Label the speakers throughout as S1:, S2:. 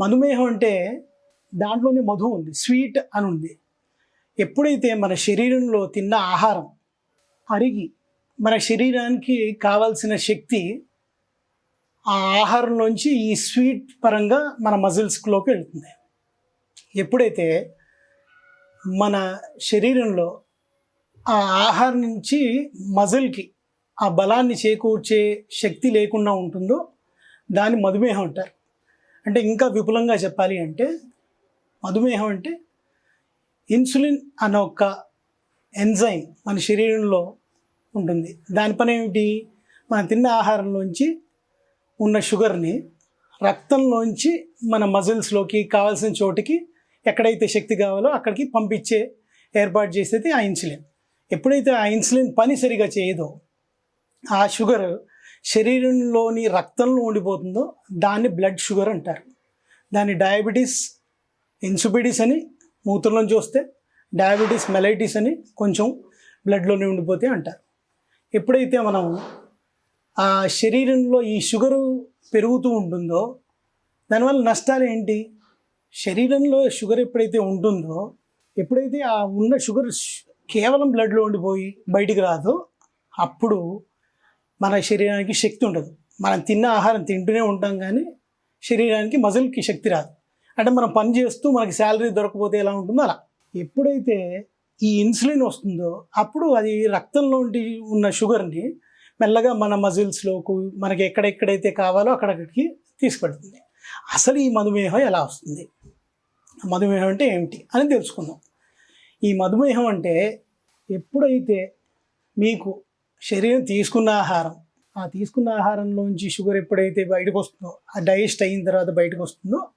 S1: మధుమేహం అంటే దాంట్లోనే మధు ఉంది స్వీట్ అని ఉంది. ఎప్పుడైతే మన శరీరంలో తిన్న ఆహారం అరిగి మన శరీరానికి కావాల్సిన శక్తి ఆ ఆహారం నుంచి ఈ స్వీట్ పరంగా మన మజిల్స్లోకి వెళ్తుంది. ఎప్పుడైతే మన శరీరంలో ఆ ఆహారం నుంచి మజిల్కి ఆ బలాన్ని చేకూర్చే శక్తి లేకుండా ఉంటుందో దాన్ని మధుమేహం అంటారు. అంటే ఇంకా విపులంగా చెప్పాలి అంటే మధుమేహం అంటే ఇన్సులిన్ అన్న ఒక ఎంజైమ్ మన శరీరంలో ఉంటుంది. దాని పని ఏమిటి? మనం తిన్న ఆహారంలోంచి ఉన్న షుగర్ని రక్తంలోంచి మన మజిల్స్లోకి కావాల్సిన చోటికి ఎక్కడైతే శక్తి కావాలో అక్కడికి పంపించే ఏర్పాటు చేసేది ఆ ఇన్సులిన్. ఎప్పుడైతే ఆ ఇన్సులిన్ పని సరిగా చేయదో ఆ షుగర్ శరీరంలోని రక్తంలో ఉండిపోతుందో దాన్ని బ్లడ్ షుగర్ అంటారు. దాన్ని డయాబెటీస్ ఇన్సుబిడిస్ అని మూత్రంలోంచి వస్తే డయాబెటీస్ మెలైటిస్ అని కొంచెం బ్లడ్లోనే ఉండిపోతే అంటారు. ఎప్పుడైతే మనం ఆ శరీరంలో ఈ షుగరు పెరుగుతూ ఉంటుందో దానివల్ల నష్టాలు ఏంటి? శరీరంలో షుగర్ ఎప్పుడైతే ఉంటుందో ఎప్పుడైతే ఆ ఉన్న షుగర్ కేవలం బ్లడ్లో ఉండిపోయి బయటికి రాదో అప్పుడు మన శరీరానికి శక్తి ఉండదు. మనం తిన్న ఆహారం తింటూనే ఉంటాం కానీ శరీరానికి మజిల్కి శక్తి రాదు. అంటే మనం పని చేస్తూ మనకి శాలరీ దొరకపోతే ఎలా ఉంటుందో అలా. ఎప్పుడైతే ఈ ఇన్సులిన్ వస్తుందో అప్పుడు అది రక్తంలో ఉన్న షుగర్ని మెల్లగా మన మజిల్స్లోకి మనకి ఎక్కడెక్కడైతే కావాలో అక్కడక్కడికి తీసుకెడుతుంది అసలు ఈ మధుమేహం ఎలా వస్తుంది? మధుమేహం అంటే ఏమిటి అని తెలుసుకుందాం. ఈ మధుమేహం అంటే ఎప్పుడైతే మీకు శరీరం తీసుకున్న ఆహారం. ఆ తీసుకున్న ఆహారంలోంచి షుగర్ ఎప్పుడైతే బయటకు వస్తుందో ఆ డైజెస్ట్ అయిన తర్వాత బయటకు వస్తుందో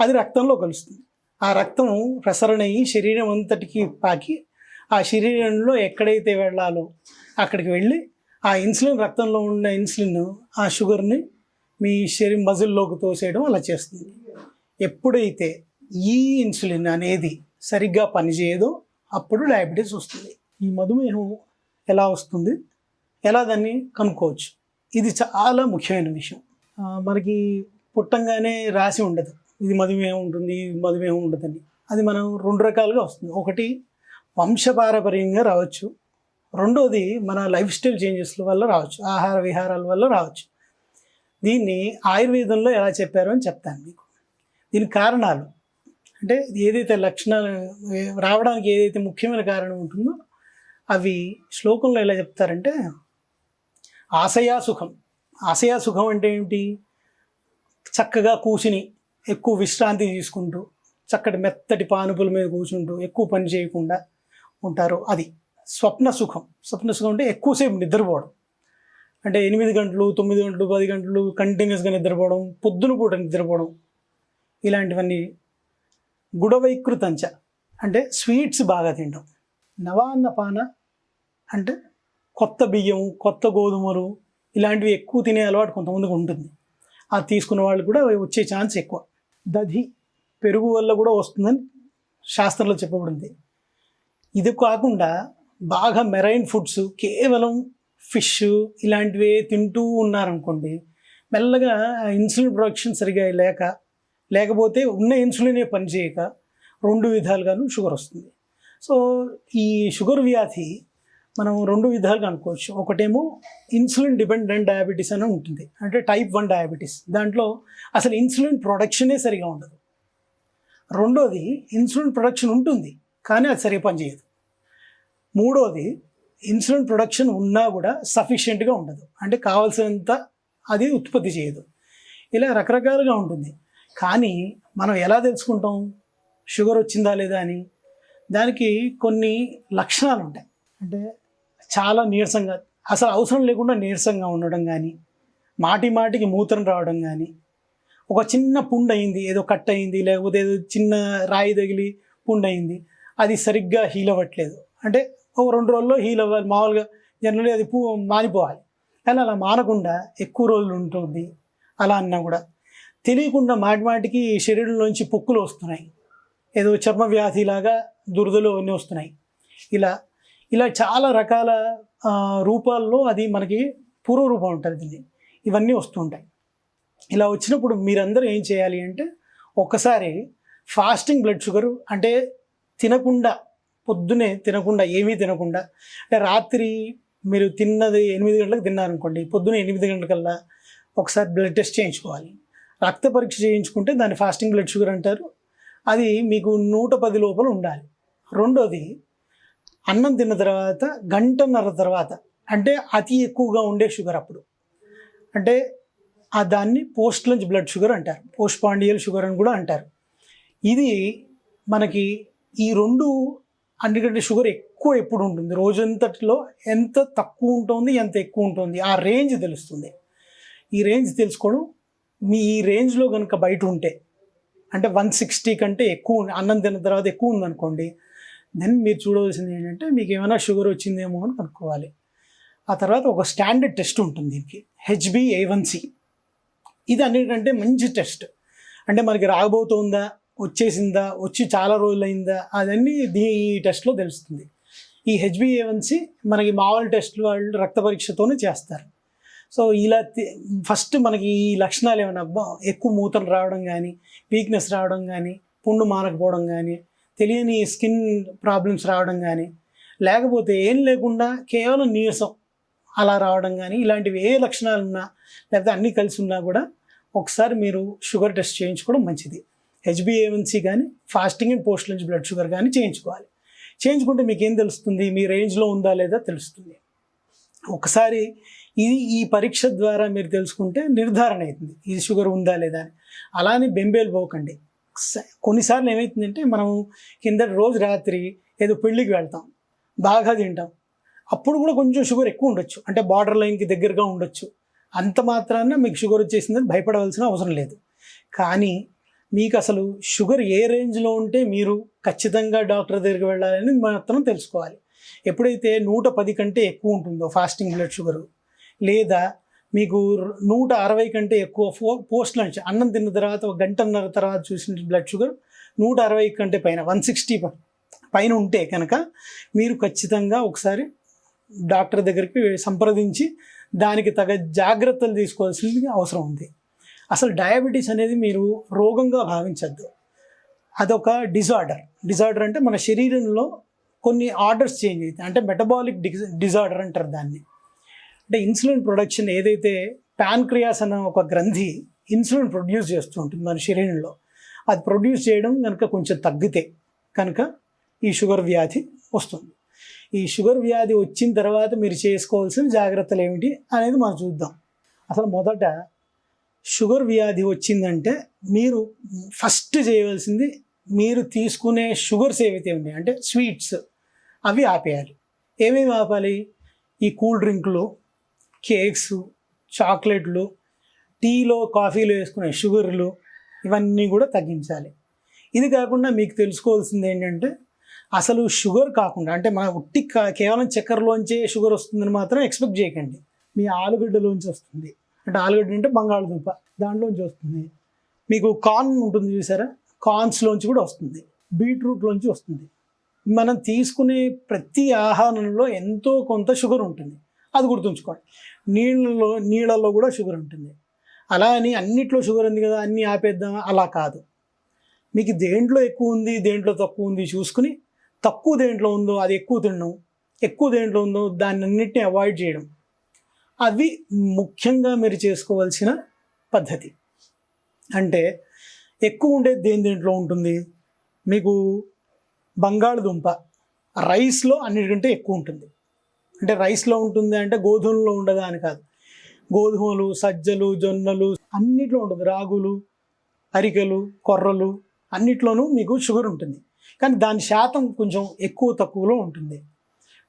S1: అది రక్తంలో కలుస్తుంది. ఆ రక్తం ప్రసరణ అయ్యి శరీరం అంతటికి పాకి ఆ శరీరంలో ఎక్కడైతే వెళ్ళాలో అక్కడికి వెళ్ళి ఆ ఇన్సులిన్ రక్తంలో ఉన్న ఇన్సులిన్ ఆ షుగర్ని మీ శరీరం మజిల్లోకి తోసేయడం అలా చేస్తుంది. ఎప్పుడైతే ఈ ఇన్సులిన్ అనేది సరిగ్గా పనిచేయదో అప్పుడు డయాబెటీస్ వస్తుంది. ఈ మధుమేహం ఎలా వస్తుంది? ఎలా దాన్ని కనుక్కోవచ్చు? ఇది చాలా ముఖ్యమైన విషయం. మనకి పుట్టంగానే రాసి ఉండదు. ఇది మధుమేహం ఉంటుంది ఇది మధుమేహం ఉంటుందని అది మనం రెండు రకాలుగా వస్తుంది. ఒకటి వంశపారపర్యంగా రావచ్చు. రెండోది మన లైఫ్ స్టైల్ చేంజెస్ల వల్ల రావచ్చు. ఆహార విహారాల వల్ల రావచ్చు. దీన్ని ఆయుర్వేదంలో ఎలా చెప్పారో అని చెప్తాను మీకు. దీని కారణాలు. అంటే ఏదైతే లక్షణాలు రావడానికి ఏదైతే ముఖ్యమైన కారణం ఉంటుందో అవి శ్లోకంలో ఎలా చెప్తారంటే ఆశయా సుఖం. సుఖం అంటే ఏమిటి? చక్కగా కూర్చుని ఎక్కువ విశ్రాంతి తీసుకుంటూ చక్కటి మెత్తటి పానుపుల మీద కూర్చుంటూ ఎక్కువ పని చేయకుండా ఉంటారు. అది స్వప్న సుఖం. స్వప్న సుఖం అంటే ఎక్కువసేపు నిద్రపోవడం. అంటే ఎనిమిది గంటలు తొమ్మిది గంటలు పది గంటలు కంటిన్యూస్గా నిద్రపోవడం పొద్దున పూట నిద్రపోవడం ఇలాంటివన్నీ గుడవైకృతంచ. అంటే స్వీట్స్ బాగా తినడం నవాన్నపాన అంటే కొత్త బియ్యం కొత్త గోధుమలు ఇలాంటివి ఎక్కువ తినే అలవాటు కొంతమందికి ఉంటుంది. అది తీసుకున్న వాళ్ళు కూడా వచ్చే ఛాన్స్ ఎక్కువ. దధి పెరుగు వల్ల కూడా వస్తుందని శాస్త్రంలో చెప్పబడింది. ఇది కాకుండా బాగా మెరైన్ ఫుడ్స్ కేవలం ఫిష్ ఇలాంటివే తింటూ ఉన్నారనుకోండి మెల్లగా ఇన్సులిన్ ప్రొడక్షన్ సరిగా లేక లేకపోతే ఉన్న ఇన్సులినే పనిచేయక రెండు విధాలుగాను షుగర్ వస్తుంది. సో ఈ షుగర్ వ్యాధి మనం రెండు విధాలుగా అనుకోవచ్చు. ఒకటేమో ఇన్సులిన్ డిపెండెంట్ డయాబెటీస్ అని ఉంటుంది. అంటే టైప్ వన్ డయాబెటీస్. దాంట్లో అసలు ఇన్సులిన్ ప్రొడక్షనే సరిగా ఉండదు. రెండోది ఇన్సులిన్ ప్రొడక్షన్ ఉంటుంది కానీ అది సరిగా పనిచేయదు. మూడోది ఇన్సులిన్ ప్రొడక్షన్ ఉన్నా కూడా సఫిషియెంట్గా ఉండదు. అంటే కావాల్సినంత అది ఉత్పత్తి చేయదు. ఇలా రకరకాలుగా ఉంటుంది. కానీ మనం ఎలా తెలుసుకుంటాం? షుగర్ వచ్చిందా లేదా అని? దానికి కొన్ని లక్షణాలు ఉంటాయి. అంటే చాలా నీరసంగా అసలు అవసరం లేకుండా నీరసంగా ఉండడం కానీ మాటి మాటికి మూత్రం రావడం కానీ ఒక చిన్న పుండు అయింది ఏదో కట్ అయింది లేకపోతే ఏదో చిన్న రాయి తగిలి పుండు అయింది అది సరిగ్గా హీల్ అవ్వట్లేదు. అంటే ఒక రెండు రోజుల్లో హీల్ అవ్వాలి మామూలుగా జనరల్లీ అది పూ మానిపోవాలి. కానీ అలా మానకుండా ఎక్కువ రోజులు ఉంటుంది అలా అన్నా కూడా. తెలియకుండా మాటి మాటికి శరీరంలోంచి పొక్కులు వస్తున్నాయి. ఏదో చర్మ వ్యాధిలాగా దురదలు అన్నీ వస్తున్నాయి. ఇలా ఇలా చాలా రకాల రూపాల్లో అది మనకి పూర్వ రూపం ఉంటుంది దీన్ని. ఇవన్నీ వస్తుంటాయి. ఇలా వచ్చినప్పుడు మీరందరూ ఏం చేయాలి అంటే ఒక్కసారి ఫాస్టింగ్ బ్లడ్ షుగర్ అంటే తినకుండా పొద్దునే తినకుండా ఏమీ తినకుండా అంటే రాత్రి మీరు తిన్నది ఎనిమిది గంటలకు తిన్నారనుకోండి పొద్దున ఎనిమిది గంటలకల్లా ఒకసారి బ్లడ్ టెస్ట్ చేయించుకోవాలి. రక్త పరీక్ష చేయించుకుంటే దాన్ని ఫాస్టింగ్ బ్లడ్ షుగర్ అంటారు. అది మీకు నూట పది లోపల ఉండాలి. రెండోది అన్నం తిన్న తర్వాత గంటన్నర తర్వాత అంటే అతి ఎక్కువగా ఉండే షుగర్ అప్పుడు. అంటే ఆ దాన్ని పోస్ట్ లంచ్ బ్లడ్ షుగర్ అంటారు. పోస్ట్ పాండియల్ షుగర్ అని కూడా అంటారు. ఇది మనకి ఈ రెండు అన్నికంటే షుగర్ ఎక్కువ ఎప్పుడు ఉంటుంది? రోజంతటిలో ఎంత తక్కువ ఉంటుంది ఎంత ఎక్కువ ఉంటుంది? ఆ రేంజ్ తెలుస్తుంది. ఈ రేంజ్ తెలుసుకోవడం మీ ఈ రేంజ్లో కనుక బయట ఉంటే అంటే వన్ సిక్స్టీ కంటే ఎక్కువ అన్నం తిన్న తర్వాత ఎక్కువ ఉందనుకోండి దెన్ మీరు చూడవలసింది ఏంటంటే మీకు ఏమైనా షుగర్ వచ్చిందేమో అని కనుక్కోవాలి. ఆ తర్వాత ఒక స్టాండర్డ్ టెస్ట్ ఉంటుంది దీనికి. హెచ్బి ఏవన్సి ఇది అన్నిటికంటే మంచి టెస్ట్ అంటే మనకి రాబోతుందా వచ్చేసిందా వచ్చి చాలా రోజులైందా అదన్నీ దీ ఈ టెస్ట్లో తెలుస్తుంది. ఈ హెచ్బిఏవన్సి మనకి మామూలు టెస్ట్లు వాళ్ళు రక్త పరీక్షతోనే చేస్తారు. సో ఇలా ఫస్ట్ మనకి ఈ లక్షణాలు ఏమైనా అబ్బా ఎక్కువ మూతలు రావడం కానీ వీక్నెస్ రావడం కానీ పుండు మారకపోవడం కానీ తెలియని స్కిన్ ప్రాబ్లమ్స్ రావడం కానీ లేకపోతే ఏం లేకుండా కేవలం నీరసం అలా రావడం కానీ ఇలాంటివి ఏ లక్షణాలు ఉన్నా లేకపోతే అన్నీ కలిసి ఉన్నా కూడా ఒకసారి మీరు షుగర్ టెస్ట్ చేయించుకోవడం మంచిది. H B A one C కానీ fasting and post lunch blood sugar కానీ చేయించుకోవాలి. చేయించుకుంటే మీకు ఏం తెలుస్తుంది? మీ రేంజ్లో ఉందా లేదా తెలుస్తుంది. ఒకసారి ఇది ఈ పరీక్ష ద్వారా మీరు తెలుసుకుంటే నిర్ధారణ అవుతుంది. ఇది షుగర్ ఉందా లేదా అని. అలానే బెంబేలు పోకండి. కొన్నిసార్లు ఏమవుతుందంటే మనం కింద రోజు రాత్రి ఏదో పెళ్ళికి వెళ్తాం బాగా తింటాం. అప్పుడు కూడా కొంచెం షుగర్ ఎక్కువ ఉండొచ్చు. అంటే బార్డర్ లైన్కి దగ్గరగా ఉండొచ్చు. అంత మాత్రాన మీకు షుగర్ వచ్చేసిందని భయపడవలసిన అవసరం లేదు. కానీ మీకు అసలు షుగర్ ఏ రేంజ్లో ఉంటే మీరు ఖచ్చితంగా డాక్టర్ దగ్గరికి వెళ్ళాలని మాత్రం తెలుసుకోవాలి. ఎప్పుడైతే నూట పది కంటే ఎక్కువ ఉంటుందో ఫాస్టింగ్ బ్లడ్ షుగర్ లేదా మీకు నూట అరవై కంటే ఎక్కువ ఫో పోస్ట్ లంచ్ అన్నం తిన్న తర్వాత ఒక గంటన్నర తర్వాత చూసిన బ్లడ్ షుగర్ నూట అరవై కంటే పైన వన్ సిక్స్టీ పైన ఉంటే కనుక మీరు ఖచ్చితంగా ఒకసారి డాక్టర్ దగ్గరికి సంప్రదించి దానికి తగ జాగ్రత్తలు తీసుకోవాల్సింది అవసరం ఉంది. అసలు డయాబెటీస్ అనేది మీరు రోగంగా భావించద్దు. అదొక డిజార్డర్. డిజార్డర్ అంటే మన శరీరంలో కొన్ని ఆర్డర్స్ చేంజ్ అవుతాయి. అంటే మెటబాలిక్ డిజార్డర్ అంటారు దాన్ని. అంటే ఇన్సులిన్ ప్రొడక్షన్ ఏదైతే ప్యాన్క్రియాస్ అన్న ఒక గ్రంథి ఇన్సులిన్ ప్రొడ్యూస్ చేస్తూ ఉంటుంది మన శరీరంలో. అది ప్రొడ్యూస్ చేయడం కనుక కొంచెం తగ్గితే కనుక ఈ షుగర్ వ్యాధి వస్తుంది. ఈ షుగర్ వ్యాధి వచ్చిన తర్వాత మీరు చేసుకోవాల్సిన జాగ్రత్తలు ఏమిటి అనేది మనం చూద్దాం. అసలు మొదట షుగర్ వ్యాధి వచ్చిందంటే మీరు ఫస్ట్ చేయవలసింది మీరు తీసుకునే షుగర్స్ ఏవైతే ఉన్నాయి అంటే స్వీట్స్ అవి ఆపేయాలి. ఏమేమి ఆపాలి? ఈ కూల్ డ్రింకులు కేక్స్ చాక్లెట్లు టీలో కాఫీలో వేసుకునే షుగర్లు ఇవన్నీ కూడా తగ్గించాలి. ఇది కాకుండా మీకు తెలుసుకోవాల్సింది ఏంటంటే అసలు షుగర్ కాకుండా అంటే మన ఉట్టి కేవలం చక్కెరలోంచే షుగర్ వస్తుందని మాత్రం ఎక్స్పెక్ట్ చేయకండి. మీ ఆలుగడ్డలోంచి వస్తుంది. అంటే ఆలుగడ్డ అంటే బంగాళదుంప దాంట్లోంచి వస్తుంది. మీకు కార్న్ ఉంటుంది చూసారా? కార్న్స్లోంచి కూడా వస్తుంది. బీట్రూట్లోంచి వస్తుంది. మనం తీసుకునే ప్రతి ఆహారంలో ఎంతో కొంత షుగర్ ఉంటుంది. అది గుర్తుంచుకోండి నీళ్ళలో నీళ్ళల్లో కూడా షుగర్ ఉంటుంది. అలా అని అన్నిట్లో షుగర్ ఉంది కదా అన్నీ ఆపేద్దాం అలా కాదు. మీకు దేంట్లో ఎక్కువ ఉంది దేంట్లో తక్కువ ఉంది చూసుకుని తక్కువ దేంట్లో ఉందో అది ఎక్కువ తినడం ఎక్కువ దేంట్లో ఉందో దాన్ని అన్నిటిని అవాయిడ్ చేయడం. అవి ముఖ్యంగా మీరు చేసుకోవాల్సిన పద్ధతి. అంటే ఎక్కువ ఉండేది దేని దేంట్లో ఉంటుంది? మీకు బంగాళదుంప రైస్లో అన్నిటికంటే ఎక్కువ ఉంటుంది. అంటే రైస్లో ఉంటుంది అంటే గోధుమలో ఉండదా అని కాదు. గోధుమలు సజ్జలు జొన్నలు అన్నిట్లో ఉంటుంది. రాగులు అరికెలు కొర్రలు అన్నిట్లోనూ మీకు షుగర్ ఉంటుంది. కానీ దాని శాతం కొంచెం ఎక్కువ తక్కువలో ఉంటుంది.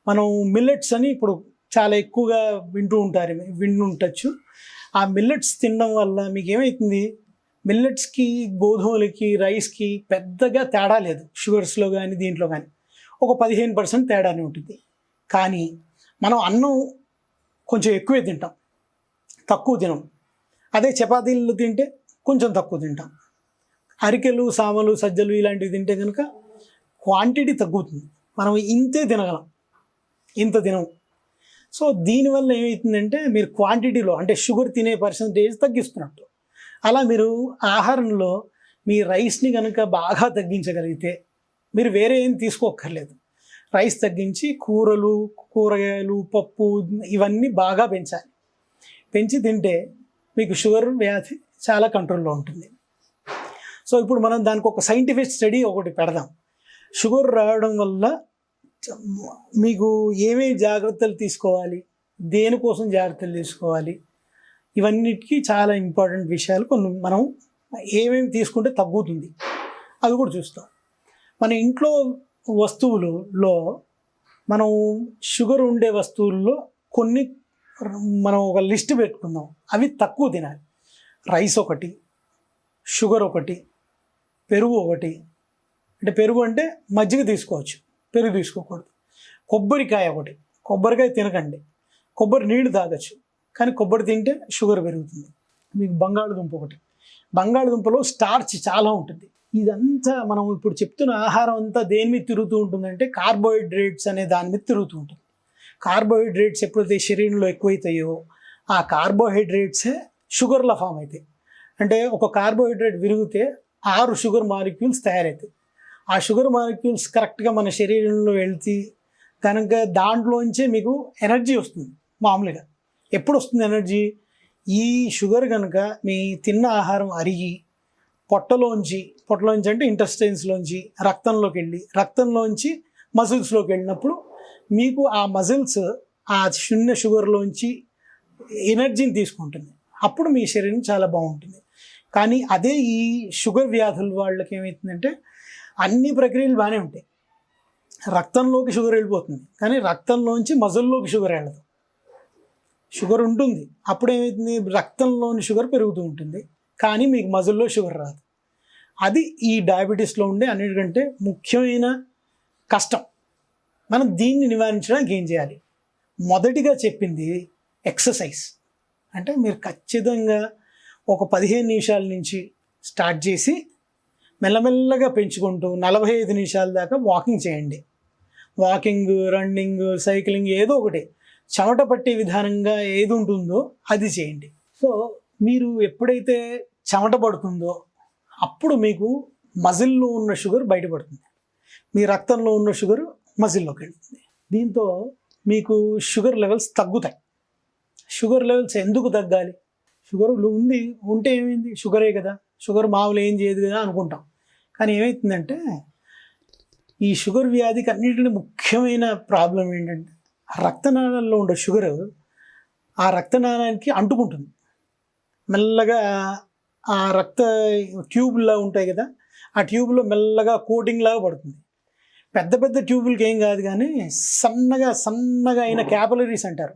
S1: మనం మిల్లెట్స్ అని ఇప్పుడు చాలా ఎక్కువగా వింటూ ఉంటారు వింటూ ఉండొచ్చు ఆ మిల్లెట్స్ తినడం వల్ల మీకు ఏమవుతుంది మిల్లెట్స్కి గోధుమలకి రైస్కి పెద్దగా తేడా లేదు. షుగర్స్లో కానీ దీంట్లో కానీ ఒక పదిహేను పర్సెంట్ తేడానే ఉంటుంది. కానీ మనం అన్నం కొంచెం ఎక్కువే తింటాం. తక్కువ తినం. అదే చపాతీలు తింటే కొంచెం తక్కువ తింటాం. అరికెలు సామలు సజ్జలు ఇలాంటివి తింటే కనుక క్వాంటిటీ తగ్గుతుంది. మనం ఇంతే తినగలం. ఇంత తినం. సో దీనివల్ల ఏమవుతుందంటే మీరు క్వాంటిటీలో అంటే షుగర్ తినే పర్సంటేజ్ తగ్గిస్తున్నట్టు. అలా మీరు ఆహారంలో మీ రైస్ని కనుక బాగా తగ్గించగలిగితే మీరు వేరే ఏం తీసుకోక్కర్లేదు. రైస్ తగ్గించి కూరలు కూరగాయలు పప్పు ఇవన్నీ బాగా పెంచాలి. పెంచి తింటే మీకు షుగర్ వ్యాధి చాలా కంట్రోల్లో ఉంటుంది. సో ఇప్పుడు మనం దానికి ఒక సైంటిఫిక్ స్టడీ ఒకటి పెడదాం. షుగర్ రావడం వల్ల మీకు ఏమేమి జాగ్రత్తలు తీసుకోవాలి? దేనికోసం జాగ్రత్తలు తీసుకోవాలి? ఇవన్నిటికీ చాలా ఇంపార్టెంట్ విషయాలు కొన్ని మనం ఏమేమి తీసుకుంటే తగ్గుతుంది? అవి కూడా చూస్తాం. మన ఇంట్లో వస్తువులలో మనం షుగర్ ఉండే వస్తువుల్లో కొన్ని మనం ఒక లిస్ట్ పెట్టుకుందాం. అవి తక్కువ తినాలి. రైస్ ఒకటి షుగర్ ఒకటి పెరుగు ఒకటి. అంటే పెరుగు అంటే మజ్జిగ తీసుకోవచ్చు. పెరుగు తీసుకోకూడదు. కొబ్బరికాయ ఒకటి. కొబ్బరికాయ తినకండి. కొబ్బరి నీళ్ళు తాగొచ్చు. కానీ కొబ్బరి తింటే షుగర్ పెరుగుతుంది. మీకు బంగాళదుంప ఒకటి. బంగాళదుంపలో స్టార్చ్ చాలా ఉంటుంది. ఇదంతా మనం ఇప్పుడు చెప్తున్న ఆహారం అంతా దేని మీద తిరుగుతూ ఉంటుందంటే కార్బోహైడ్రేట్స్ అనే దాని మీద తిరుగుతూ ఉంటుంది. కార్బోహైడ్రేట్స్ ఎప్పుడైతే శరీరంలో ఎక్కువైతాయో ఆ కార్బోహైడ్రేట్సే షుగర్ల ఫామ్ అవుతాయి అంటే ఒక కార్బోహైడ్రేట్ విరిగితే ఆరు షుగర్ మాలిక్యూల్స్ తయారవుతాయి. ఆ షుగర్ మాలిక్యూల్స్ కరెక్ట్గా మన శరీరంలో వెళ్తే కనుక దాంట్లోంచే మీకు ఎనర్జీ వస్తుంది మామూలుగా. ఎప్పుడు వస్తుంది ఎనర్జీ? ఈ షుగర్ కనుక మీ తిన్న ఆహారం అరిగి పొట్టలోంచి పొట్టలోంచి అంటే ఇంటెస్టైన్స్లోంచి రక్తంలోకి వెళ్ళి రక్తంలోంచి మజిల్స్లోకి వెళ్ళినప్పుడు మీకు ఆ మజిల్స్ ఆ శూన్య షుగర్లోంచి ఎనర్జీని తీసుకుంటుంది. అప్పుడు మీ శరీరం చాలా బాగుంటుంది. కానీ అదే ఈ షుగర్ వ్యాధుల వాళ్ళకి ఏమవుతుందంటే అన్ని ప్రక్రియలు బాగానే ఉంటాయి. రక్తంలోకి షుగర్ వెళ్ళిపోతుంది. కానీ రక్తంలోంచి మజిల్లోకి షుగర్ వెళ్ళదు. షుగర్ ఉంటుంది. అప్పుడు ఏమవుతుంది రక్తంలోని షుగర్ పెరుగుతూ ఉంటుంది. కానీ మీకు మజిల్లో షుగర్ రాదు. అది ఈ డయాబెటీస్లో ఉండే అన్నిటికంటే ముఖ్యమైన కష్టం. మనం దీన్ని నివారించడానికి ఏం చేయాలి? మొదటిగా చెప్పింది ఎక్సర్సైజ్. అంటే మీరు ఖచ్చితంగా ఒక పదిహేను నిమిషాల నుంచి స్టార్ట్ చేసి మెల్లమెల్లగా పెంచుకుంటూ నలభై ఐదు నిమిషాల దాకా వాకింగ్ చేయండి. వాకింగ్ రన్నింగ్ సైక్లింగ్ ఏదో ఒకటి. చెమట పట్టే విధానంగా ఏది ఉంటుందో అది చేయండి. సో మీరు ఎప్పుడైతే చెమట పడుతుందో అప్పుడు మీకు మజిల్లో ఉన్న షుగర్ బయటపడుతుంది. మీ రక్తంలో ఉన్న షుగర్ మజిల్లోకి వెళ్తుంది. దీంతో మీకు షుగర్ లెవెల్స్ తగ్గుతాయి. షుగర్ లెవెల్స్ ఎందుకు తగ్గాలి? షుగర్ ఉంది ఉంటే ఏమైంది? షుగరే కదా. షుగర్ మామూలు ఏం చేయదు కదా అనుకుంటాం. కానీ ఏమవుతుందంటే ఈ షుగర్ వ్యాధికి అన్నింటినీ ముఖ్యమైన ప్రాబ్లం ఏంటంటే రక్తనాళాల్లో ఉండే షుగర్ ఆ రక్తనాళానికి అంటుకుంటుంది. మెల్లగా ఆ రక్త ట్యూబ్లా ఉంటాయి కదా ఆ ట్యూబ్లో మెల్లగా కోటింగ్ లాగా పడుతుంది. పెద్ద పెద్ద ట్యూబులకి ఏం కాదు కానీ సన్నగా సన్నగా అయిన క్యాపలరీస్ అంటారు.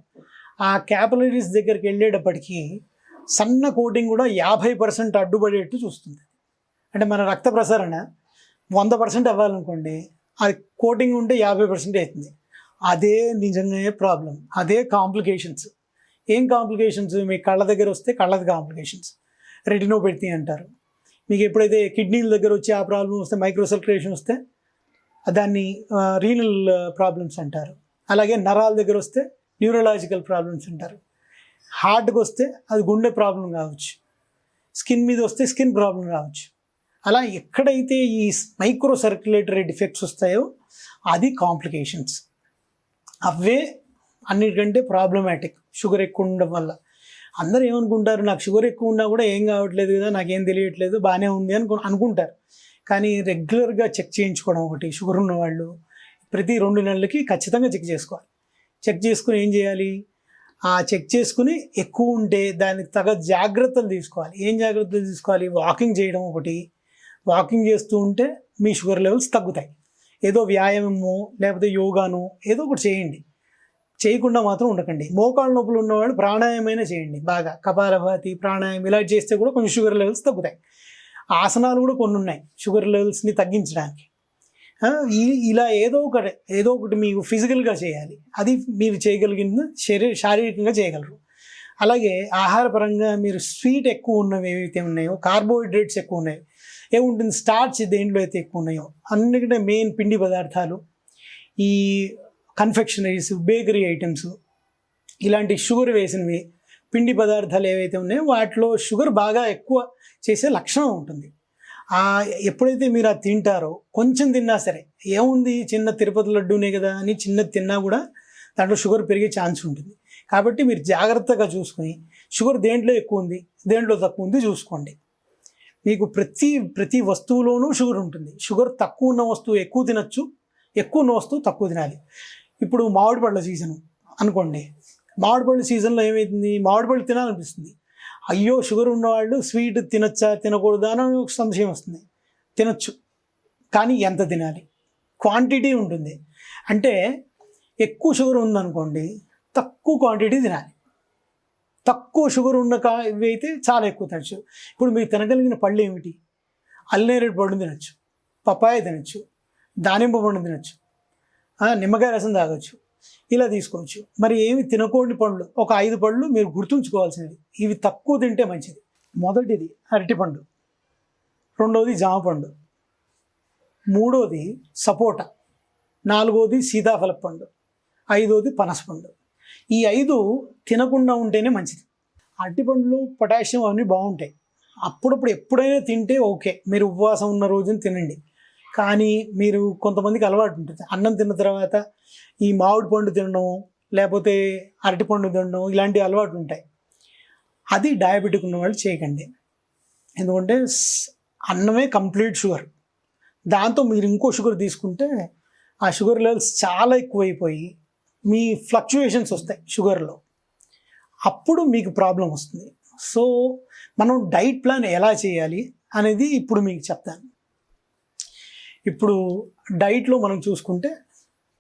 S1: ఆ క్యాపలరీస్ దగ్గరికి వెళ్ళేటప్పటికి సన్న కోటింగ్ కూడా యాభై పర్సెంట్ అడ్డుపడేట్టు చూస్తుంది. అంటే మన రక్త ప్రసరణ వంద పర్సెంట్ అవ్వాలనుకోండి అది కోటింగ్ ఉంటే యాభై పర్సెంట్ అవుతుంది. అదే నిజంగానే ప్రాబ్లం అదే కాంప్లికేషన్స్. ఏం కాంప్లికేషన్స్ మీ కళ్ళ దగ్గర వస్తే కళ్ళది కాంప్లికేషన్స్ రెటినోపెడిటీ అంటారు. మీకు ఎప్పుడైతే కిడ్నీల దగ్గర వచ్చి ఆ ప్రాబ్లం వస్తే మైక్రోసర్క్యులేషన్ వస్తే దాన్ని రీనల్ ప్రాబ్లమ్స్ అంటారు. అలాగే నరాల దగ్గర వస్తే న్యూరలాజికల్ ప్రాబ్లమ్స్ అంటారు. హార్ట్కి వస్తే అది గుండె ప్రాబ్లం కావచ్చు. స్కిన్ మీద వస్తే స్కిన్ ప్రాబ్లం కావచ్చు. అలా ఎక్కడైతే ఈ మైక్రో సర్క్యులేటరీ డిఫెక్ట్స్ వస్తాయో అది కాంప్లికేషన్స్ అవే అన్నిటికంటే ప్రాబ్లమాటిక్ షుగర్ ఎక్కువ ఉండడం వల్ల. అందరూ ఏమనుకుంటారు నాకు షుగర్ ఎక్కువ ఉన్నా కూడా ఏం కావట్లేదు కదా నాకేం తెలియట్లేదు బాగానే ఉంది అని అనుకుంటారు. కానీ రెగ్యులర్గా చెక్ చేయించుకోవడం ఒకటి షుగర్ ఉన్నవాళ్ళు ప్రతి రెండు నెలలకి ఖచ్చితంగా చెక్ చేసుకోవాలి. చెక్ చేసుకుని ఏం చేయాలి? ఆ చెక్ చేసుకుని ఎక్కువ ఉంటే దానికి తగ జాగ్రత్తలు తీసుకోవాలి. ఏం జాగ్రత్తలు తీసుకోవాలి? వాకింగ్ చేయడం ఒకటి. వాకింగ్ చేస్తూ ఉంటే మీ షుగర్ లెవెల్స్ తగ్గుతాయి. ఏదో వ్యాయామము లేకపోతే యోగాను ఏదో ఒకటి చేయండి. చేయకుండా మాత్రం ఉండకండి. మోకాళ్ళ నొప్పులు ఉన్నవాళ్ళు ప్రాణాయామైనా చేయండి. బాగా కపాలభాతి ప్రాణాయామం ఇలా చేస్తే కూడా కొంచెం షుగర్ లెవెల్స్ తగ్గుతాయి. ఆసనాలు కూడా కొన్ని ఉన్నాయి. షుగర్ లెవెల్స్ని తగ్గించడానికి. ఇలా ఏదో ఒకటి ఏదో ఒకటి మీకు ఫిజికల్గా చేయాలి. అది మీరు చేయగలిగిన శరీర శారీరకంగా చేయగలరు. అలాగే ఆహారపరంగా మీరు స్వీట్ ఎక్కువ ఉన్నవి ఏవైతే ఉన్నాయో కార్బోహైడ్రేట్స్ ఎక్కువ ఉన్నాయి ఏముంటుంది? స్టార్చ్ దేంట్లో అయితే ఎక్కువ ఉన్నాయో అన్నిటికంటే మెయిన్ పిండి పదార్థాలు ఈ కన్ఫెక్షనరీస్ బేకరీ ఐటమ్స్ ఇలాంటి షుగర్ వేసినవి పిండి పదార్థాలు ఏవైతే ఉన్నాయో వాటిలో షుగర్ బాగా ఎక్కువ చేసే లక్షణం ఉంటుంది. ఎప్పుడైతే మీరు అది తింటారో కొంచెం తిన్నా సరే ఏముంది చిన్న తిరుపతి లడ్డూనే కదా అని చిన్నది తిన్నా కూడా దాంట్లో షుగర్ పెరిగే ఛాన్స్ ఉంటుంది. కాబట్టి మీరు జాగ్రత్తగా చూసుకుని షుగర్ దేంట్లో ఎక్కువ ఉంది దేంట్లో తక్కువ ఉంది చూసుకోండి. మీకు ప్రతి ప్రతి వస్తువులోనూ షుగర్ ఉంటుంది. షుగర్ తక్కువ ఉన్న వస్తువు ఎక్కువ తినచ్చు ఎక్కువ ఉన్న వస్తువు తక్కువ తినాలి. ఇప్పుడు మామిడి పళ్ళ సీజన్ అనుకోండి. మామిడి పళ్ళు సీజన్లో ఏమవుతుంది మామిడి పళ్ళు తినాలనిపిస్తుంది. అయ్యో షుగర్ ఉన్నవాళ్ళు స్వీట్ తినచ్చా? తినకూడదా? అని ఒక సంశయం వస్తుంది. తినచ్చు. కానీ ఎంత తినాలి? క్వాంటిటీ ఉంటుంది. అంటే ఎక్కువ షుగర్ ఉందనుకోండి తక్కువ క్వాంటిటీ తినాలి. తక్కువ షుగర్ ఉన్న కా ఇవి అయితే చాలా ఎక్కువ తినచ్చు. ఇప్పుడు మీరు తినగలిగిన పళ్ళు ఏమిటి? అల్లేరేడు పండు తినచ్చు. పపాయ తినచ్చు. దానిమ్మ పండు తినచ్చు. నిమ్మకాయ రసం తాగొచ్చు ఇలా తీసుకోవచ్చు. మరి ఏమి తినకూడని పండ్లు ఒక ఐదు పళ్ళు మీరు గుర్తుంచుకోవాల్సినవి ఇవి తక్కువ తింటే మంచిది. మొదటిది అరటిపండు రెండవది జామ పండు మూడోది సపోటా నాలుగోది సీతాఫల పండు ఐదోది పనసపండు ఈ ఐదు తినకుండా ఉంటేనే మంచిది. అరటిపండ్లు పొటాషియం అవన్నీ బాగుంటాయి. అప్పుడప్పుడు ఎప్పుడైనా తింటే ఓకే. మీరు ఉపవాసం ఉన్న రోజున తినండి. కానీ మీరు కొంతమందికి అలవాటు ఉంటుంది. అన్నం తిన్న తర్వాత ఈ మామిడి పండు తినడం లేకపోతే అరటిపండు తినడం ఇలాంటి అలవాటు ఉంటాయి. అది డయాబెటిక్ ఉన్న వాళ్ళు చేయకండి. ఎందుకంటే అన్నమే కంప్లీట్ షుగర్ దాంతో మీరు ఇంకో షుగర్ తీసుకుంటే ఆ షుగర్ లెవెల్స్ చాలా ఎక్కువైపోయి మీ ఫ్లక్చుయేషన్స్ వస్తాయి షుగర్లో అప్పుడు మీకు ప్రాబ్లం వస్తుంది. సో మనం డైట్ ప్లాన్ ఎలా చేయాలి అనేది ఇప్పుడు మీకు చెప్తాను. ఇప్పుడు డైట్లో మనం చూసుకుంటే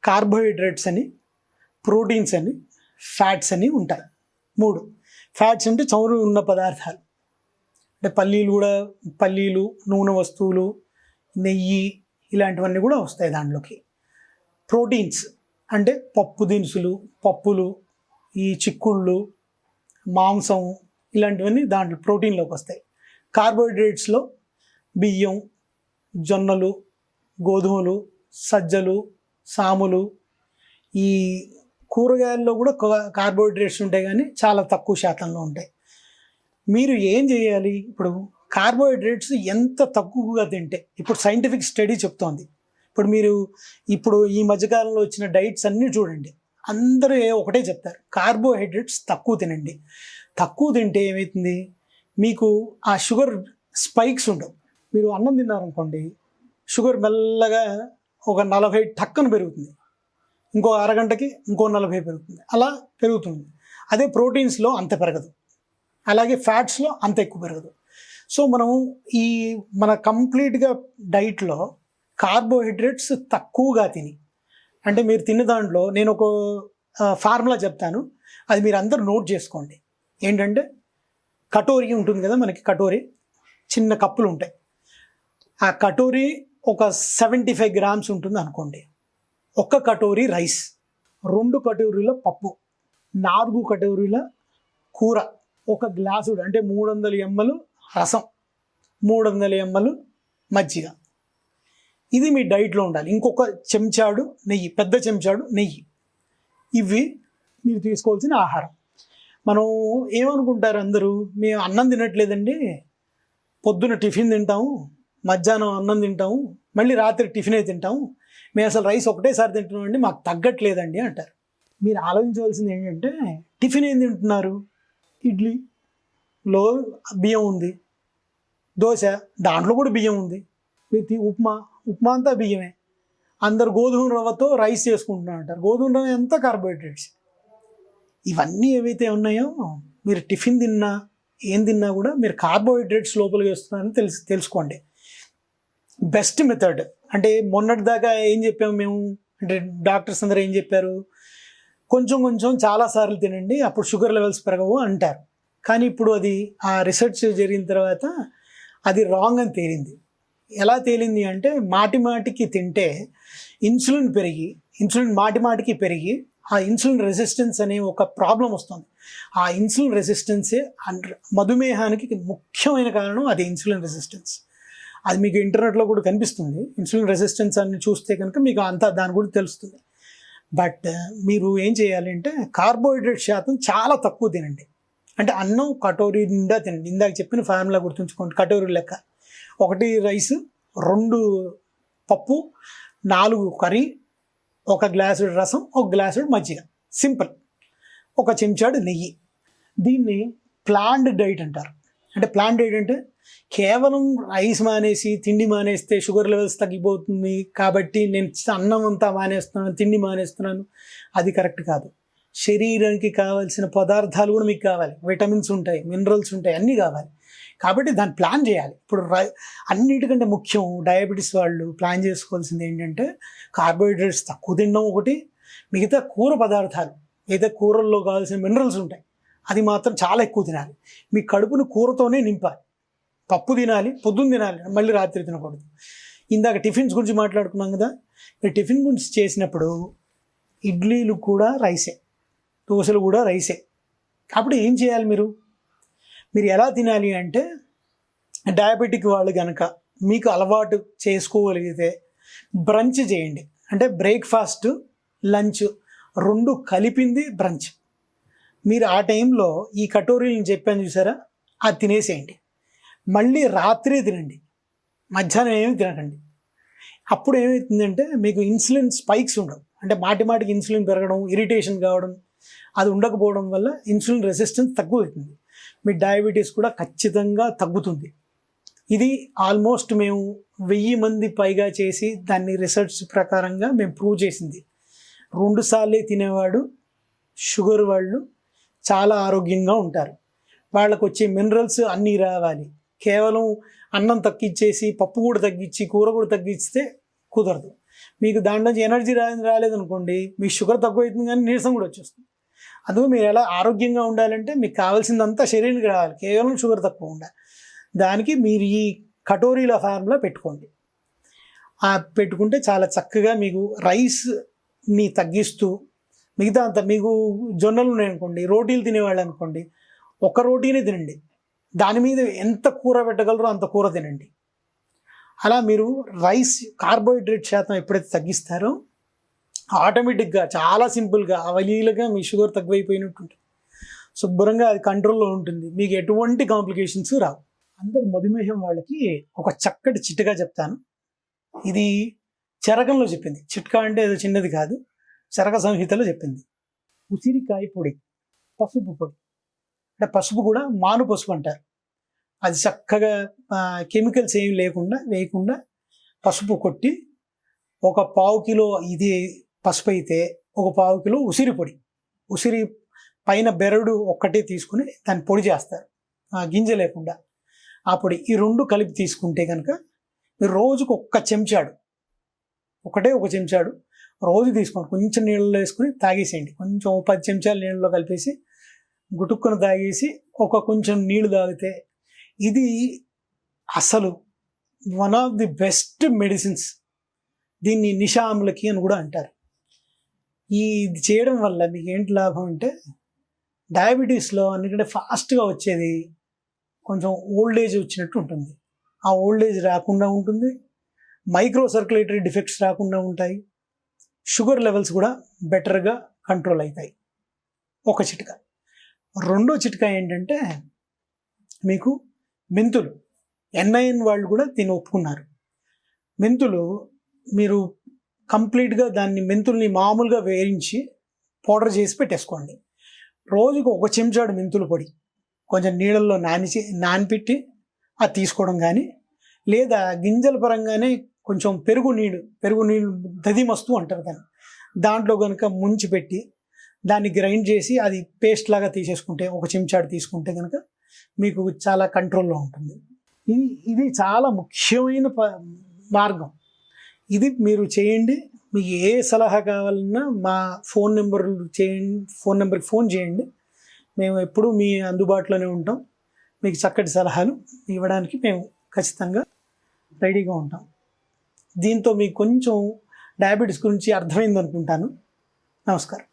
S1: కార్బోహైడ్రేట్స్ అని ప్రోటీన్స్ అని ఫ్యాట్స్ అని ఉంటాయి. మూడు. ఫ్యాట్స్ అంటే చమురు ఉన్న పదార్థాలు. అంటే పల్లీలు కూడా పల్లీలు నూనె వస్తువులు నెయ్యి ఇలాంటివన్నీ కూడా వస్తాయి దాంట్లోకి. ప్రోటీన్స్ అంటే పప్పు దినుసులు పప్పులు ఈ చిక్కుళ్ళు మాంసం ఇలాంటివన్నీ దాంట్లో ప్రోటీన్లోకి వస్తాయి. కార్బోహైడ్రేట్స్లో బియ్యం జొన్నలు గోధుమలు సజ్జలు సాములు. ఈ కూరగాయల్లో కూడా కార్బోహైడ్రేట్స్ ఉంటాయి కానీ చాలా తక్కువ శాతంలో ఉంటాయి. మీరు ఏం చేయాలి? ఇప్పుడు కార్బోహైడ్రేట్స్ ఎంత తక్కువగా తింటే ఇప్పుడు సైంటిఫిక్ స్టడీ చెప్తోంది. ఇప్పుడు మీరు ఇప్పుడు ఈ మధ్యకాలంలో వచ్చిన డైట్స్ అన్నీ చూడండి. అందరూ ఏ- ఒకటే చెప్తారు. కార్బోహైడ్రేట్స్ తక్కువ తినండి. తక్కువ తింటే ఏమవుతుంది మీకు ఆ షుగర్ స్పైక్స్ ఉండవు. మీరు అన్నం తిన్నారనుకోండి షుగర్ మెల్లగా ఒక నలభై టక్కన పెరుగుతుంది. ఇంకో అరగంటకి ఇంకో నలభై పెరుగుతుంది. అలా పెరుగుతుంది. అదే ప్రోటీన్స్లో అంత పెరగదు. అలాగే ఫ్యాట్స్లో అంత ఎక్కువ పెరగదు. సో మనం ఈ మన కంప్లీట్గా డైట్లో కార్బోహైడ్రేట్స్ తక్కువగా తిని అంటే మీరు తిన్న దాంట్లో నేను ఒక ఫార్ములా చెప్తాను. అది మీరు అందరూ నోట్ చేసుకోండి. ఏంటంటే కటోరీ ఉంటుంది కదా మనకి కటోరీ చిన్న కప్పులు ఉంటాయి. ఆ కటోరీ ఒక సెవెంటీ ఫైవ్ గ్రామ్స్ ఉంటుంది అనుకోండి. ఒక్క కటోరీ రైస్ రెండు కటోరీల పప్పు నాలుగు కటోరీల కూర ఒక గ్లాసుడు అంటే మూడు వందల ఎంఎల్ రసం మూడు వందల ఎంఎల్ మజ్జిగ. ఇది మీ డైట్లో ఉండాలి. ఇంకొక చెంచాడు నెయ్యి పెద్ద చెంచాడు నెయ్యి. ఇవి మీరు తీసుకోవాల్సిన ఆహారం. మనం ఏమనుకుంటారు అందరూ? మేము అన్నం తినట్లేదండి. పొద్దున టిఫిన్ తింటాము. మధ్యాహ్నం అన్నం తింటాము మళ్ళీ రాత్రి టిఫినే తింటాము. మేము అసలు రైస్ ఒకటేసారి తింటున్నామండి మాకు తగ్గట్లేదండి అంటారు. మీరు ఆలోచించవలసింది ఏంటంటే టిఫిన్ ఏం తింటున్నారు? ఇడ్లీ లో బియ్యం ఉంది దోశ దాంట్లో కూడా బియ్యం ఉంది. విత్ ఉప్మా ఉప్మా అంతా బియ్యమే. అందరు గోధుమ రవ్వతో రైస్ చేసుకుంటున్నారు అంటారు. గోధుమ రవ్వ ఎంత కార్బోహైడ్రేట్స్ ఇవన్నీ ఏవైతే ఉన్నాయో మీరు టిఫిన్ తిన్నా ఏం తిన్నా కూడా మీరు కార్బోహైడ్రేట్స్ లోపలికి వస్తున్నారని తెలుసు తెలుసుకోండి. Best method. అంటే మొన్నటి దాకా ఏం చెప్పాము మేము? అంటే డాక్టర్స్ అందరూ ఏం చెప్పారు? కొంచెం కొంచెం చాలాసార్లు తినండి అప్పుడు షుగర్ లెవెల్స్ పెరగవు అంటారు. కానీ ఇప్పుడు అది ఆ రీసెర్చ్ జరిగిన తర్వాత అది రాంగ్ అని తేలింది. ఎలా తేలింది అంటే మాటి మాటికి తింటే ఇన్సులిన్ పెరిగి ఇన్సులిన్ మాటి మాటికి పెరిగి ఆ ఇన్సులిన్ రెసిస్టెన్స్ అనే ఒక ప్రాబ్లం వస్తుంది. ఆ ఇన్సులిన్ రెసిస్టెన్సే మధుమేహానికి ముఖ్యమైన కారణం అది ఇన్సులిన్ రెసిస్టెన్స్. అది మీకు ఇంటర్నెట్లో కూడా కనిపిస్తుంది. ఇన్సులిన్ రెసిస్టెన్స్ అని చూస్తే కనుక మీకు అంతా దాని గురించి తెలుస్తుంది. బట్ uh, మీరు ఏం చేయాలి అంటే కార్బోహైడ్రేట్ శాతం చాలా తక్కువ తినండి. అంటే అన్నం కటోరీ నిండా తినండి. ఇందాక చెప్పిన ఫార్ములా గుర్తుంచుకోండి. కటోరీ లెక్క. ఒకటి రైస్ రెండు పప్పు నాలుగు కర్రీ ఒక గ్లాసు రసం ఒక గ్లాసు మజ్జిగ. సింపుల్ ఒక చెంచాడు నెయ్యి. దీన్ని ప్లాండ్ డైట్ అంటారు. అంటే ప్లాంట్ ఏంటంటే కేవలం రైస్ మానేసి తిండి మానేస్తే షుగర్ లెవెల్స్ తగ్గిపోతుంది కాబట్టి నేను అన్నం అంతా మానేస్తున్నాను తిండి మానేస్తున్నాను అది కరెక్ట్ కాదు. శరీరానికి కావాల్సిన పదార్థాలు కూడా మీకు కావాలి. విటమిన్స్ ఉంటాయి మినరల్స్ ఉంటాయి అన్నీ కావాలి. కాబట్టి దాన్ని ప్లాన్ చేయాలి. ఇప్పుడు రై అన్నిటికంటే ముఖ్యం డయాబెటీస్ వాళ్ళు ప్లాన్ చేసుకోవాల్సింది ఏంటంటే కార్బోహైడ్రేట్స్ తక్కువ తినడం ఒకటి మిగతా కూర పదార్థాలు మిగతా కూరల్లో కావాల్సిన మినరల్స్ ఉంటాయి. అది మాత్రం చాలా ఎక్కువ తినాలి. మీ కడుపును కూరతోనే నింపాలి. పప్పు తినాలి పొద్దున్న తినాలి మళ్ళీ రాత్రి తినకూడదు. ఇందాక టిఫిన్స్ గురించి మాట్లాడుకున్నాం కదా? ఈ టిఫిన్ గురించి చేసినప్పుడు ఇడ్లీలు కూడా రైసే దోశలు కూడా రైసే. అప్పుడు ఏం చేయాలి మీరు? మీరు ఎలా తినాలి అంటే డయాబెటిక్ వాళ్ళు కనుక మీకు అలవాటు చేసుకోగలిగితే బ్రంచ్ చేయండి. అంటే బ్రేక్ఫాస్ట్ లంచ్ రెండు కలిపింది బ్రంచ్. మీరు ఆ టైంలో ఈ కటోరీలను చెప్పాను చూసారా? అది తినేసేయండి. మళ్ళీ రాత్రే తినండి. మధ్యాహ్నం ఏమి తినకండి. అప్పుడు ఏమవుతుందంటే మీకు ఇన్సులిన్ స్పైక్స్ ఉండవు. అంటే మాటి మాటికి ఇన్సులిన్ పెరగడం ఇరిటేషన్ కావడం అది ఉండకపోవడం వల్ల ఇన్సులిన్ రెసిస్టెన్స్ తక్కువ అవుతుంది మీ డయాబెటీస్ కూడా ఖచ్చితంగా తగ్గుతుంది. ఇది ఆల్మోస్ట్ మేము వెయ్యి మంది పైగా చేసి దాన్ని రీసెర్చ్ ప్రకారంగా మేము ప్రూవ్ చేసింది. రెండుసార్లే తినేవాడు షుగర్ వాళ్ళు చాలా ఆరోగ్యంగా ఉంటారు. వాళ్ళకు వచ్చే మినరల్స్ అన్నీ రావాలి. కేవలం అన్నం తగ్గించేసి పప్పు కూడా తగ్గించి కూర కూడా తగ్గిస్తే కుదరదు. మీకు దాంట్లో ఎనర్జీ రా రాలేదనుకోండి మీ షుగర్ తక్కువ అవుతుంది కానీ నీరసం కూడా వచ్చేస్తుంది. అందుకు మీరు ఎలా ఆరోగ్యంగా ఉండాలంటే మీకు కావాల్సిందంతా శరీరానికి రావాలి. కేవలం షుగర్ తక్కువ ఉండాలి దానికి మీరు ఈ కటోరీల ఫార్ములా పెట్టుకోండి. ఆ పెట్టుకుంటే చాలా చక్కగా మీకు రైస్ని తగ్గిస్తూ మిగతా అంత మీకు జొన్నలు ఉన్నాయనుకోండి రోటీలు తినేవాళ్ళు అనుకోండి ఒక రోటీనే తినండి. దాని మీద ఎంత కూర పెట్టగలరో అంత కూర తినండి. అలా మీరు రైస్ కార్బోహైడ్రేట్ శాతం ఎప్పుడైతే తగ్గిస్తారో ఆటోమేటిక్గా చాలా సింపుల్గా అవలీలుగా మీ షుగర్ తగ్గిపోయినట్టుంటుంది. శుభ్రంగా అది కంట్రోల్లో ఉంటుంది. మీకు ఎటువంటి కాంప్లికేషన్స్ రావు. అందరు మధుమేహం వాళ్ళకి ఒక చక్కటి చిట్కా చెప్తాను. ఇది చరకంలో చెప్పింది. చిట్కా అంటే ఏదో చిన్నది కాదు. చరక సంహితలో చెప్పింది. ఉసిరికాయ పొడి పసుపు పొడి. అంటే పసుపు కూడా మాను పసుపు అంటారు. అది చక్కగా కెమికల్స్ ఏమి లేకుండా వేయకుండా పసుపు కొట్టి ఒక పావు కిలో ఇది పసుపు అయితే ఒక పావు కిలో ఉసిరి పొడి. ఉసిరి పైన బెరడు ఒక్కటే తీసుకుని దాన్ని పొడి చేస్తారు. ఆ గింజ లేకుండా. ఆ పొడి ఈ రెండు కలిపి తీసుకుంటే కనుక మీరు రోజుకు ఒక్క చెంచాడు. ఒకటే ఒక చెంచాడు. రోజు తీసుకోండి. కొంచెం నీళ్ళలో వేసుకుని తాగేసేయండి. కొంచెం పది చెంచాలు నీళ్ళలో కలిపేసి గుటుక్కును తాగేసి ఒక కొంచెం నీళ్ళు తాగితే ఇది అసలు one of the best medicines దీన్ని నిషాములకి అని కూడా అంటారు. ఈ ఇది చేయడం వల్ల మీకు ఏంటి లాభం అంటే డయాబెటీస్లో అన్నికంటే ఫాస్ట్గా వచ్చేది కొంచెం ఓల్డ్ ఏజ్ వచ్చినట్టు ఉంటుంది. ఆ ఓల్డ్ ఏజ్ రాకుండా ఉంటుంది. మైక్రో సర్క్యులేటరీ డిఫెక్ట్స్ రాకుండా ఉంటాయి. షుగర్ లెవెల్స్ కూడా బెటర్గా కంట్రోల్ అవుతాయి. ఒక చిట్కా. రెండో చిట్కా ఏంటంటే మీకు మెంతులు ఎన్ఐఎన్ వాళ్ళు కూడా దీన్ని ఒప్పుకున్నారు. మెంతులు మీరు కంప్లీట్గా దాన్ని మెంతుల్ని మామూలుగా వేయించి పౌడర్ చేసి పెట్టేసుకోండి. రోజుకు ఒక చెంచాడు మెంతులు పొడి కొంచెం నీళ్ళల్లో నానిచి నానిపెట్టి అది తీసుకోవడం కానీ లేదా గింజల పరంగానే కొంచెం పెరుగు నీళ్ళు పెరుగు నీళ్ళు దది మస్తు అంటారు దాన్ని. దాంట్లో కనుక ముంచి పెట్టి దాన్ని గ్రైండ్ చేసి అది పేస్ట్ లాగా తీసేసుకుంటే ఒక చెంచాడు తీసుకుంటే కనుక మీకు చాలా కంట్రోల్లో ఉంటుంది. ఇది ఇది చాలా ముఖ్యమైన ప- మార్గం. ఇది మీరు చేయండి మీకు ఏ సలహా కావాలన్నా మా ఫోన్ నెంబర్ చేయండి ఫోన్ నెంబర్కి ఫోన్ చేయండి. మేము ఎప్పుడూ మీ అందుబాటులోనే ఉంటాం. మీకు చక్కటి సలహాలు ఇవ్వడానికి మేము ఖచ్చితంగా రెడీగా ఉంటాం. దీంతో మీకు కొంచెం డయాబెటీస్ గురించి అర్థమైంది అనుకుంటాను నమస్కారం.